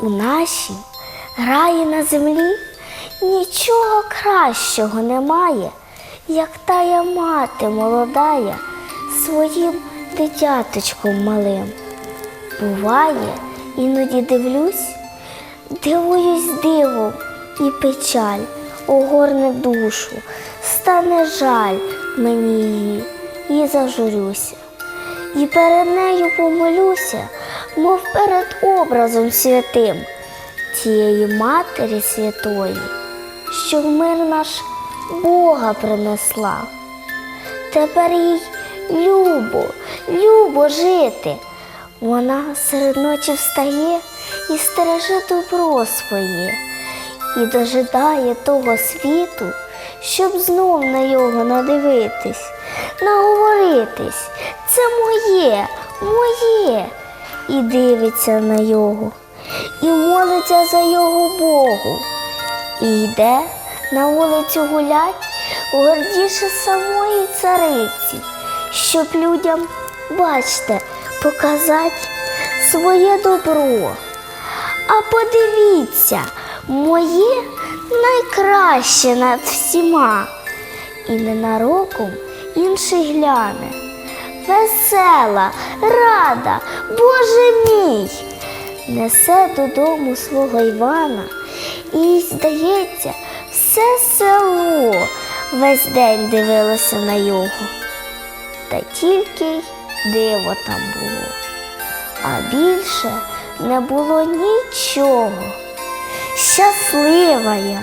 У нашій раї на землі нічого кращого немає, як тая мати молодая своїм дитяточком малим. Буває, іноді дивлюсь, дивуюсь дивом і печаль огорне душу, стане жаль мені її і зажурюся. І перед нею помолюся, мов перед образом святим тієї Матері Святої, що в мир наш Бога принесла. Тепер їй любо, любо жити. Вона серед ночі встає і стереже добро своє, і дожидає того світу, щоб знов на його надивитись, наговоритись. Це моє, моє. І дивиться на його, і молиться за його Богу. І йде на вулицю гулять гордіше самої цариці, щоб людям, бачте, показати своє добро. А подивіться, моє найкраще над всіма, і ненароком інший гляне. Весела, рада, Боже мій, несе додому свого Івана, і, здається, все село весь день дивилося на його. Та тільки й диво там було, а більше не було нічого. Щаслива я,